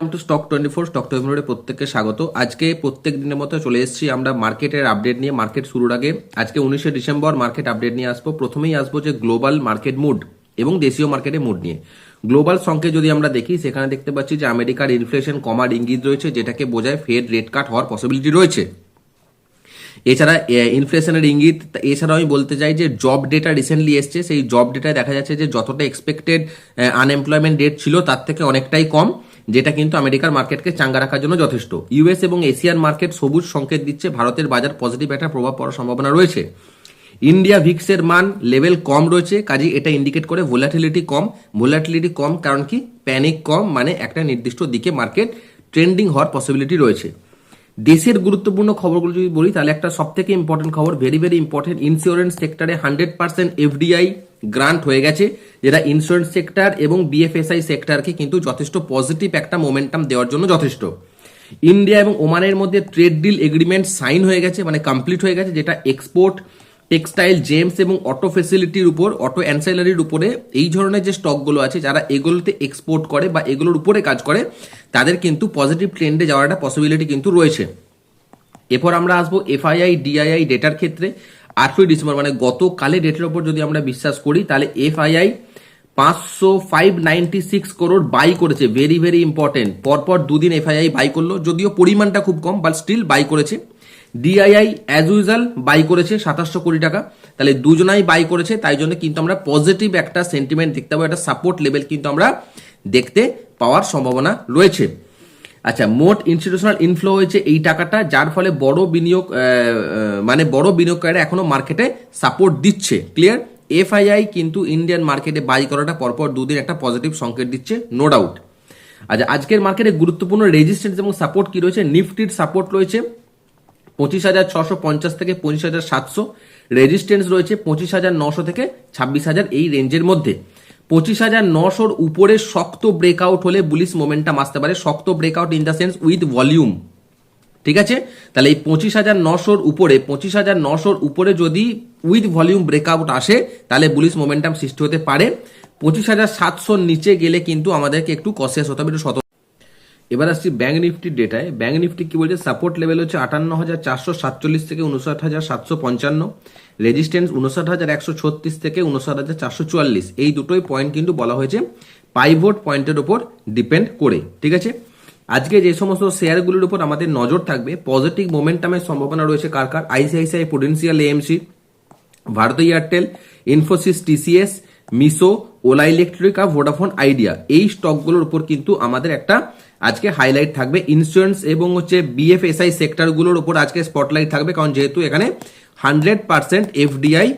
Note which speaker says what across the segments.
Speaker 1: To stock twenty four stock twenty প্রত্যেককে স্বাগত। আজকে প্রত্যেক দিনের মতো চলে এসেছি আমরা মার্কেটের আপডেট নিয়ে, মার্কেট শুরুর আগে। আজকে উনিশে ডিসেম্বর মার্কেট আপডেট নিয়ে আসব। প্রথমেই আসব যে গ্লোবাল মার্কেট মুড এবং দেশীয় মার্কেটের মুড নিয়ে। গ্লোবাল সংখ্যে যদি আমরা দেখি, সেখানে দেখতে পাচ্ছি যে আমেরিকার ইনফ্লেশন কমার ইঙ্গিত রয়েছে, যেটাকে বোঝায় ফেড রেট কাট হওয়ার পসিবিলিটি রয়েছে। এছাড়া ইনফ্লেশনের ইঙ্গিত, এছাড়াও আমি বলতে চাই যে জব ডেটা রিসেন্টলি এসছে। সেই জব ডেটায় দেখা যাচ্ছে যে যতটা এক্সপেক্টেড আনএমপ্লয়মেন্ট রেট ছিল, তার থেকে অনেকটাই কম। যেটা কিন্তু আমেরিকার মার্কেটকে চাঙ্গা রাখার জন্য যথেষ্ট। ইউএস এবং এশিয়ান মার্কেট সবুজ সংকেত দিচ্ছে, ভারতের বাজার পজিটিভ একটা প্রভাব পড়ার সম্ভাবনা রয়েছে। ইন্ডিয়া ভিক্সের মান লেভেল কম রয়েছে কাজে এটা ইন্ডিকেট করে ভোলাটিলিটি কম। ভোলাটিলিটি কম কারণ কি? প্যানিক কম মানে একটা নির্দিষ্ট দিকে মার্কেট ট্রেন্ডিং হওয়ার পসিবিলিটি রয়েছে। দেশের গুরুত্বপূর্ণ খবরগুলো যদি বলি, তাহলে একটা সব থেকে ইম্পর্টেন্ট খবর ভেরি ভেরি ইম্পর্টেন্ট ইন্স্যুরেন্স সেক্টরে হান্ড্রেড পার্সেন্ট এফডিআই গ্রান্ট হয়ে গেছে, যেটা ইন্স্যুরেন্স সেক্টর এবং বিএফএসআই সেক্টরকে কিন্তু যথেষ্ট পজিটিভ একটা মোমেন্টাম দেওয়ার জন্য যথেষ্ট। ইন্ডিয়া এবং ওমানের মধ্যে ট্রেড ডিল এগ্রিমেন্ট সাইন হয়ে গেছে মানে কমপ্লিট হয়ে গেছে, যেটা এক্সপোর্ট টেক্সটাইল জেমস এবং অটো ফেসিলিটির উপর অটো অ্যান্সাইলারির উপরে এই ধরনের যে স্টকগুলো আছে, যারা এগুলোতে এক্সপোর্ট করে বা এগুলোর উপরে কাজ করে, তাদের কিন্তু পজিটিভ ট্রেন্ডে যাওয়ার একটা পসিবিলিটি কিন্তু রয়েছে। এরপর আমরা আসব এফআইআই ডিআইআই ডেটার ক্ষেত্রে। আটই ডিসেম্বর মানে গতকালে ডেটের ওপর যদি আমরা বিশ্বাস করি, তাহলে এফআইআই পাঁচশো five ninety six crore buy করেছে। ভেরি ভেরি ইম্পর্টেন্ট পরপর দুদিন এফআইআই বাই করল। যদিও পরিমাণটা খুব কম বাট স্টিল বাই করেছে। ডিআইআই অ্যাজ ইউজাল বাই করেছে সাতাশশো কোটি টাকা। তাহলে দুজনাই বাই করেছে, তাই জন্য কিন্তু আমরা পজিটিভ একটা সেন্টিমেন্ট দেখতে পাবো, একটা সাপোর্ট লেভেল কিন্তু আমরা দেখতে পাওয়ার সম্ভাবনা রয়েছে। আচ্ছা মোট ইনস্টিটিউশনাল ইনফ্লো হয়েছে এই টাকাটা, যার ফলে বড় বিনিয়োগ মানে বড় বিনিয়োগকারীরা এখনও মার্কেটে সাপোর্ট দিচ্ছে। ক্লিয়ার এফআইআই কিন্তু ইন্ডিয়ান মার্কেটে বাই করাটা পরপর দুদিন একটা পজিটিভ সংকেত দিচ্ছে নো ডাউট আচ্ছা আজকের মার্কেটে গুরুত্বপূর্ণ রেজিস্ট্যান্স এবং সাপোর্ট কি রয়েছে? নিফটির সাপোর্ট রয়েছে পঁচিশ হাজার ছশো পঞ্চাশ থেকে পঁচিশ হাজার সাতশো। রেজিস্ট্যান্স রয়েছে পঁচিশ হাজার নশো থেকে ছাব্বিশ হাজার এই রেঞ্জের মধ্যে। পঁচিশ হাজার নশোর উপরে শক্ত ব্রেকআউট হলে বুলিশ মোমেন্টাম আসতে পারে। শক্ত breakout in the sense with volume ঠিক আছে? তাহলে এই পঁচিশ হাজার নশোর উপরে, পঁচিশ হাজার নশোর উপরে যদি উইথ ভলিউম ব্রেকআউট আসে, তাহলে বুলিশ মোমেন্টাম সৃষ্টি হতে পারে। পঁচিশ হাজার সাতশোর নিচে গেলে কিন্তু আমাদেরকে একটু কসিয়াস হতে হবে, একটু সতর্ক এবার আসছি ব্যাঙ্ক নিফটির ডেটায় ব্যাঙ্ক নিফটি কি বলছে? সাপোর্ট লেভেল হচ্ছে আটান্ন হাজার চারশো সাতচল্লিশ থেকে উনষাট হাজার সাতশো পঞ্চান্ন। রেজিস্ট্যান্স উনষাট হাজার একশো ছত্রিশ থেকে উনষাট হাজার চারশো চুয়াল্লিশ। এই দুটোই পয়েন্ট কিন্তু বলা হয়েছে পাইভোট পয়েন্টের ওপর ডিপেন্ড করে। ঠিক আছে? আজকে যে সমস্ত শেয়ারগুলির উপর আমাদের নজর থাকবে পজিটিভ মোমেন্টামের সম্ভাবনা রয়েছে কার কার? ICICI potential AMC Bharat Airtel Infosys TCS Meesho Ola electric আর ভোডাফোন আইডিয়া এই স্টকগুলোর উপর কিন্তু আমাদের একটা আজকে হাইলাইট থাকবে ইন্স্যুরেন্স এবং হচ্ছে বিএফএসআই সেক্টরগুলোর উপর আজকে স্পটলাইট থাকবে, কারণ যেহেতু এখানে হান্ড্রেড পার্সেন্ট এফডিআই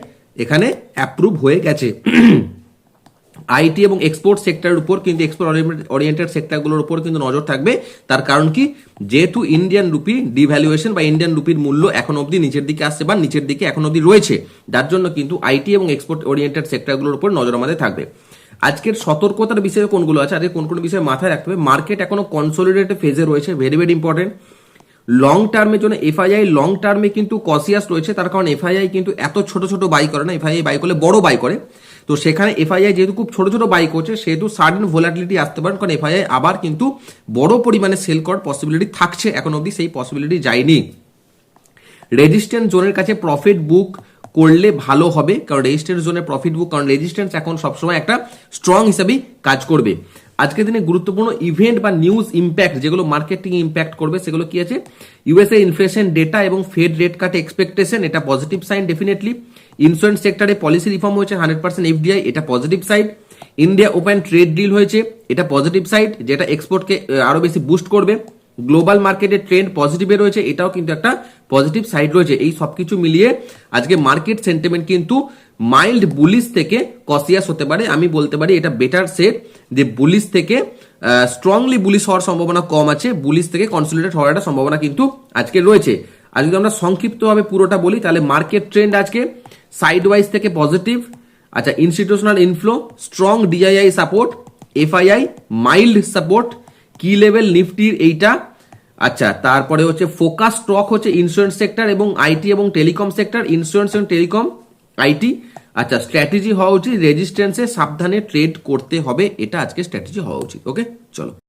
Speaker 1: এখানে অ্যাপ্রুভ হয়ে গেছে। আইটি এবং এক্সপোর্ট সেক্টরের উপর কিন্তু এক্সপোর্ট ওরিয়েন্টেড সেক্টরগুলোর উপর কিন্তু নজর থাকবে। তার কারণ কি? যেহেতু ইন্ডিয়ান রুপি ডিভ্যালুয়েশন বা ইন্ডিয়ান রুপির মূল্য এখন অবধি নিচের দিকে আসছে বা নিচের দিকে এখন অবধি রয়েছে। যার জন্য কিন্তু আইটি এবং এক্সপোর্ট ওরিয়েন্টেড সেক্টরগুলোর উপর নজর আমাদের থাকবে। আজকের সতর্কতার বিষয়ে কোনগুলো আছে? আজকে কোন কোন বিষয়ে মাথায় রাখতে হবে? মার্কেট এখনও কনসোলিডেটেড ফেজে রয়েছে ভেরি ভেরি ইম্পর্টেন্ট লং টার্মের জন্য এফআইআই লং টার্মে কিন্তু কসিয়াস রয়েছে, তার কারণ এফআইআই কিন্তু এত ছোট ছোট বাই করে না। এফআইআই বাই করলে বড় বাই করে। তো সেখানে এফআইআই যেহেতু খুব ছোট ছোট বাই করছে, সেহেতু সার্টেন ভোলাটিলিটি আসতে পারেন কারণ এফআইআই আবার কিন্তু বড় পরিমাণে সেল করার পসিবিলিটি থাকছে। এখন অবধি সেই পসিবিলিটি যায়নি। রেজিস্ট্যান্স জোনের কাছে প্রফিট বুক করলে ভালো হবে, কারণ রেজিস্ট্যান্স জোনে প্রফিট বুক কারণ রেজিস্ট্যান্স এখন সবসময় একটা স্ট্রং হিসাবেই কাজ করবে। আজকের দিনে গুরুত্বপূর্ণ ইভেন্ট বা নিউজ ইম্প্যাক্ট যেগুলো মার্কেটিং ইম্প্যাক্ট করবে, সেগুলো কি আছে? ইউএসএ ইনফ্লেশন ডেটা এবং ফেড রেট কাট এক্সপেকটেশন এটা পজিটিভ সাইন ডেফিনেটলি ইন্স্যুরেন্স সেক্টরে পলিসি রিফর্ম হয়েছে হান্ড্রেড পার্সেন্ট এফডিআই এটা positive side India open trade deal হয়েছে, এটা পজিটিভ সাইড যেটা এক্সপোর্টকে আরও বেশি বুস্ট করবে। গ্লোবাল মার্কেটের ট্রেন্ড পজিটিভে রয়েছে, এটাও কিন্তু একটা পজিটিভ সাইড রয়েছে। এই সবকিছু মিলিয়ে আজকে মার্কেট সেন্টিমেন্ট কিন্তু মাইল্ড বুলিশ থেকে কসিয়াস হতে পারে। আমি বলতে পারি এটা বেটার সেট যে বুলিশ থেকে স্ট্রংলি বুলিশ হওয়ার সম্ভাবনা কম আছে। বুলিশ থেকে কনসোলিডেট হওয়ার একটা সম্ভাবনা কিন্তু আজকে রয়েছে। আর যদি আমরা সংক্ষিপ্তভাবে পুরোটা বলি, তাহলে মার্কেট ট্রেন্ড আজকে সাইড ওয়াইজ থেকে পজিটিভ আচ্ছা institutional inflow strong DII support FII mild support কি লেভেল নিফটির এইটা? আচ্ছা তারপরে হচ্ছে ফোকাস স্টক হচ্ছে ইন্স্যুরেন্স সেক্টর এবং আইটি এবং টেলিকম সেক্টর ইন্স্যুরেন্স এবং টেলিকম আইটি আচ্ছা স্ট্র্যাটেজি হওয়া উচিত রেজিস্ট্যান্সে সাবধানে ট্রেড করতে হবে, এটা আজকে স্ট্র্যাটেজি হওয়া উচিত ওকে চলো।